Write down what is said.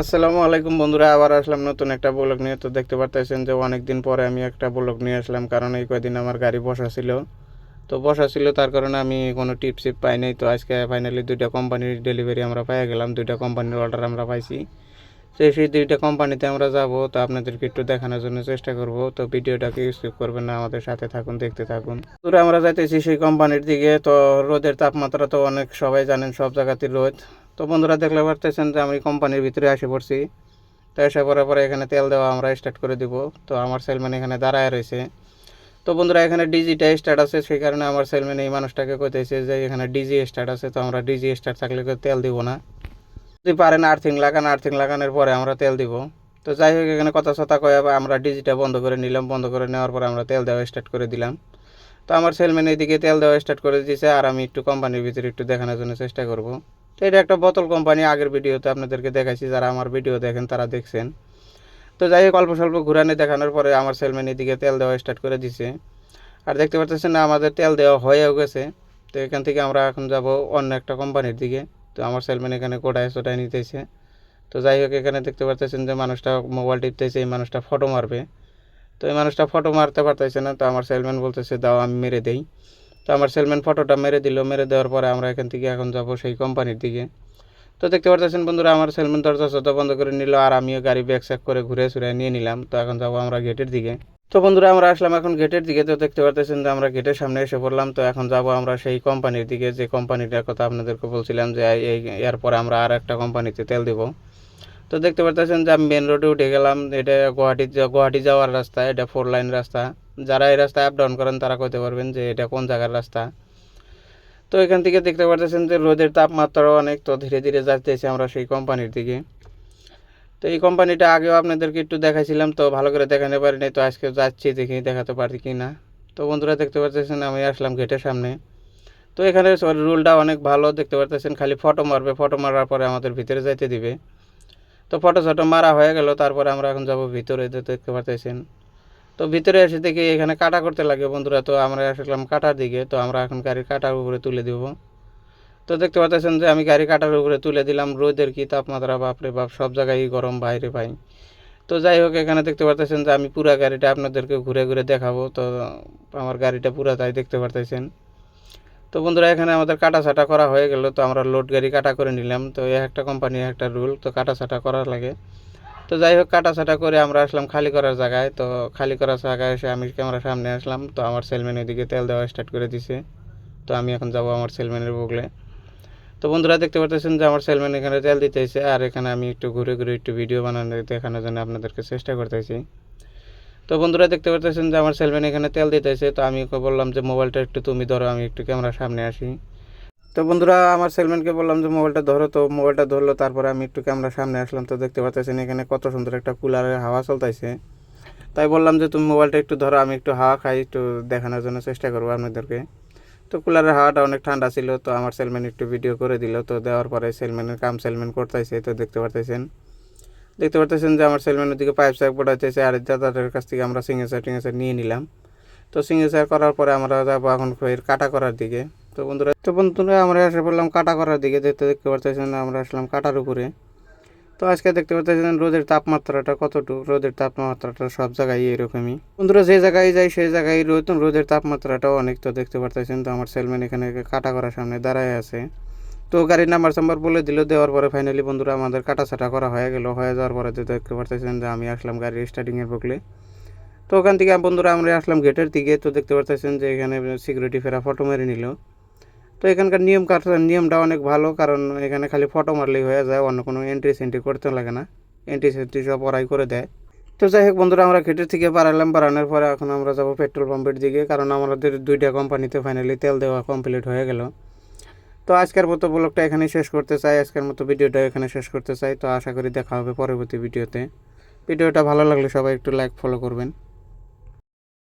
আসসালামু আলাইকুম বন্ধুরা, আবার আসলাম নতুন একটা ব্লগ নিয়ে। তো দেখতে পারতেছেন যে অনেক দিন পরে আমি একটা ব্লগ নিয়ে আসলাম, কারণ এই কয়দিন আমার গাড়ি বসা ছিল। তো বসা ছিল, তার কারণে আমি কোনো টিপ সিপ পাই নাই। তো আজকে ফাইনালি দুইটা কোম্পানির ডেলিভারি আমরা পেয়ে গেলাম, দুইটা কোম্পানির অর্ডার আমরা পাইছি। তো সেই দুইটা কোম্পানিতে আমরা যাব, তো আপনাদেরকে একটু দেখানোর জন্য চেষ্টা করব। তো ভিডিওটাকে স্কিপ করবেন না, আমাদের সাথে থাকুন, দেখতে থাকুন। দূরে আমরা যাইতেছি সেই কোম্পানির দিকে। তো রোদের তাপমাত্রা তো অনেক, সবাই জানেন সব জায়গাতেই রোদ। তো বন্ধুরা দেখলে পারতেছেন যে আমি কোম্পানির ভিতরে এসে পড়ছি। তো এসে পড়ার পরে এখানে তেল দেওয়া আমরা স্টার্ট করে দিব। তো আমার সেলম্যান এখানে দাঁড়ায় রয়েছে। তো বন্ধুরা এখানে ডিজিটা স্টার্ট আছে, সেই কারণে আমার সেলম্যান এই মানুষটাকে কইতেছে যে এখানে ডিজি স্টার্ট আছে, তো আমরা ডিজি স্টার্ট থাকলে তেল দিব না। যদি পারেন আর্থিং লাগান আর্থিং লাগানোর পরে আমরা তেল দিব। তো যাই হোক, এখানে কথা সতা কয়ে আমরা ডিজিটা বন্ধ করে নিলাম। বন্ধ করে নেওয়ার পরে আমরা তেল দেওয়া স্টার্ট করে দিলাম। তো আমার সেলম্যান এইদিকে তেল দেওয়া স্টার্ট করে দিয়েছে আর আমি একটু কোম্পানির ভিতরে একটু দেখানোর জন্য চেষ্টা করব। তো এটা একটা বোতল কোম্পানি, আগের ভিডিওতে আপনাদেরকে দেখাইছি, যারা আমার ভিডিও দেখেন তারা দেখছেন। তো যাই হোক, অল্প স্বল্প ঘুরানি দেখানোর পরে আমার সেলম্যান এদিকে তেল দেওয়া স্টার্ট করে দিছে। আর দেখতে পাচ্ছেন না, আমাদের তেল দেওয়া হয়েও গেছে। তো এখান থেকে আমরা এখন যাব অন্য একটা কোম্পানির দিকে। তো আমার সেলম্যান এখানে কোটায় সোটায় নিতেছে। তো যাই হোক, এখানে দেখতে পাচ্ছেন যে মানুষটা মোবাইল টিপতেছে, এই মানুষটা ফটো মারবে। তো এই মানুষটা ফটো মারতে পারতেছে না, তো আমার সেলম্যান বলতেছে, দাও, আমি মেরে দেই। তো আমার সেলম্যান ফটোটা মেরে দিল। মেরে দেওয়ার পরে আমরা এখান থেকে এখন যাব সেই কোম্পানির দিকে। তো দেখতে পারতেছেন বন্ধুরা, আমার সেলম্যান দরজা সরজা বন্ধ করে নিল আর আমিও গাড়ি ব্যাগ স্যাক করে ঘুরে সুরে নিয়ে নিলাম। তো এখন যাব আমরা গেটের দিকে। তো বন্ধুরা, আমরা আসলাম এখন গেটের দিকে। তো দেখতে পারতেছেন যে আমরা গেটের সামনে এসে পড়লাম। তো এখন যাব আমরা সেই কোম্পানির দিকে। যে কোম্পানিটার কথা আপনাদেরকে বলছিলাম যে এই এরপরে আমরা আর একটা কোম্পানিতে তেল দেবো। তো দেখতে পারতেছেন যে আমি মেন রোডে উঠে গেলাম। এটা গুয়াহাটি গুয়াহাটি যাওয়ার রাস্তা। এটা ফোর লাইন রাস্তা। যারা এই রাস্তায় আপ ডাউন করেন, তারা কইতে পারবেন যে এটা কোন জায়গার রাস্তা। তো এখান থেকে দেখতে পারতেছেন যে রোদের তাপমাত্রাও অনেক, তো ধীরে ধীরে যাইতেছি আমরা সেই কোম্পানির দিকে। তো এই কোম্পানিটা আগেও আপনাদেরকে একটু দেখাইছিলাম, তো ভালো করে দেখাতে পারিনি, তো আজকে যাচ্ছি, দেখি দেখাতে পারি কি না তো বন্ধুরা দেখতে পাচ্ছেন আমি আসলাম গেটের সামনে। তো এখানে রুলটা অনেক ভালো, দেখতে পারতেছেন, খালি ফটো মারবে ফটো মারার পরে আমাদের ভিতরে যাইতে দিবে। তো ফটো শটো মারা হয়ে গেল, তারপরে আমরা এখন যাব ভিতরে দেখতে পারতেছেন। তো ভিতরে এসে দেখি এখানে কাটা করতে লাগে বন্ধুরা। তো আমরা আসলাম কাটার দিকে, তো আমরা এখন গাড়ির কাটার উপরে তুলে দিব। তো দেখতে পাচ্ছেন যে আমি গাড়ি কাটার উপরে তুলে দিলাম। রোদের কি তাপমাত্রা, বাপরে বাপ, সব জায়গায় গরম, বাইরে পাই তো যাই হোক, এখানে দেখতে পারতেছেন যে আমি পুরা গাড়িটা আপনাদেরকে ঘুরে ঘুরে দেখাবো। তো আমার গাড়িটা পুরা তাই দেখতে পারতেছেন। তো বন্ধুরা, এখানে আমাদের কাটা ছাটা করা হয়ে গেল। তো আমরা লোড গাড়ি কাটা করে নিলাম। তো একটা কোম্পানি একটা রুল, তো কাটা ছাটা করার লাগে। তো যাই হোক কাটা ছাটা করে আমরা আসলাম খালি করার জায়গায়। তো খালি করার জায়গায় এসে আমি ক্যামেরা সামনে আসলাম। তো আমার সেলম্যান ওইদিকে তেল দেওয়া স্টার্ট করে দিছে। তো আমি এখন যাব আমার সেলম্যানের বগলে। তো বন্ধুরা, দেখতে পাচ্ছেন যে আমার সেলম্যান এখানে তেল দিতেছে আর এখানে আমি একটু ঘুরে ঘুরে একটু ভিডিও বানানো, দেখানোর জন্য আপনাদেরকে চেষ্টা করতেছি। তো বন্ধুরা, দেখতে পাচ্ছেন যে আমার সেলম্যান এখানে তেল দিতেছে। তো আমি ওকে বললাম যে, মোবাইলটা একটু তুমি ধরো, আমি একটু ক্যামেরার সামনে আসি। তো বন্ধুরা, আমার সেলম্যানকে বললাম যে, মোবাইলটা ধরো তো, মোবাইলটা ধরলো, তারপরে আমি একটু ক্যামেরার সামনে আসলাম তো দেখতে পাচ্ছেন এখানে কত সুন্দর একটা কুলারের হাওয়া চলতেছে তাই বললাম যে, তুমি মোবাইলটা একটু ধরো, আমি একটু হাওয়া খাই, একটু দেখানোর জন্য চেষ্টা করব আপনাদেরকে। তো কুলারের হাওয়াটা অনেক ঠান্ডা ছিল, তো আমার সেলম্যান একটু ভিডিও করে দিল। তো দেওয়ার পরে সেলম্যানের কাম সেলম্যান করতেছে, তো দেখতে পারতেছেন। দেখতে পারতেছেন যে, আমার সেলম্যানের দিকে পাইপ সাইপ পড়াইতেছে আর দাদাদের কাছ থেকে আমরা সিঙ্গেসার টিঙ্গেসার নিয়ে নিলাম। তো সিঙ্গেসার করার পরে আমরা যাব এখন ফের কাটা করার দিকে। তো বন্ধুরা তো বন্ধুরা আমরা এসে পড়লাম কাটা করার দিকে, দেখতে দেখতে পারতেছেন আমরা আসলাম কাটার উপরে। তো আজকে দেখতে পাচ্ছেন রোদের তাপমাত্রাটা কতটুকু? রোদের তাপমাত্রাটা সব জায়গায় এরকমই। বন্ধুরা, যে জায়গায় যাই, সেই জায়গায় রোদ, রোদের তাপমাত্রাটাও অনেক তো দেখতে পারতেছেন তো আমার সেলম্যান এখানে কাটা করার সামনে দাঁড়ায় আছে। তো গাড়ির নাম্বার সাম্বার বলে দিল, দেওয়ার পরে ফাইনালি বন্ধুরা আমাদের কাটা ছাটা করা হয়ে গেল। হয়ে যাওয়ার পরে দেখতে পারতেছেন যে আমি আসলাম গাড়ির স্টার্টিংয়ের বকলে তো ওখান থেকে বন্ধুরা আমরা আসলাম গেটের দিকে, তো দেখতে পারতেছেন যে এখানে সিকিউরিটি ফেরা ফটো মেরে নিল। তো এখানকার নিয়ম নিয়মটা অনেক ভালো, কারণ এখানে খালি ফটো মারলেই হয়ে যায়, অন্য কোনো এন্ট্রি সেন্ট্রি করতে লাগে না। এন্ট্রি সেন্ট্রি সব ওরাই করে দেয়। তো যাই হোক বন্ধুরা, আমরা গেটের থেকে বাড়ালাম, বাড়ানোর পরে এখন আমরা যাব পেট্রোল পাম্পের দিকে, কারণ আমাদের দুইটা কোম্পানিতে ফাইনালি তেল দেওয়া কমপ্লিট হয়ে গেল। তো আজকের মতো ব্লগটা এখানে শেষ করতে চাই, আজকের মতো ভিডিওটা এখানে শেষ করতে চাই। তো আশা করি দেখা হবে পরবর্তী ভিডিওতে। ভিডিওটা ভালো লাগলে সবাই একটু লাইক ফলো করবেন।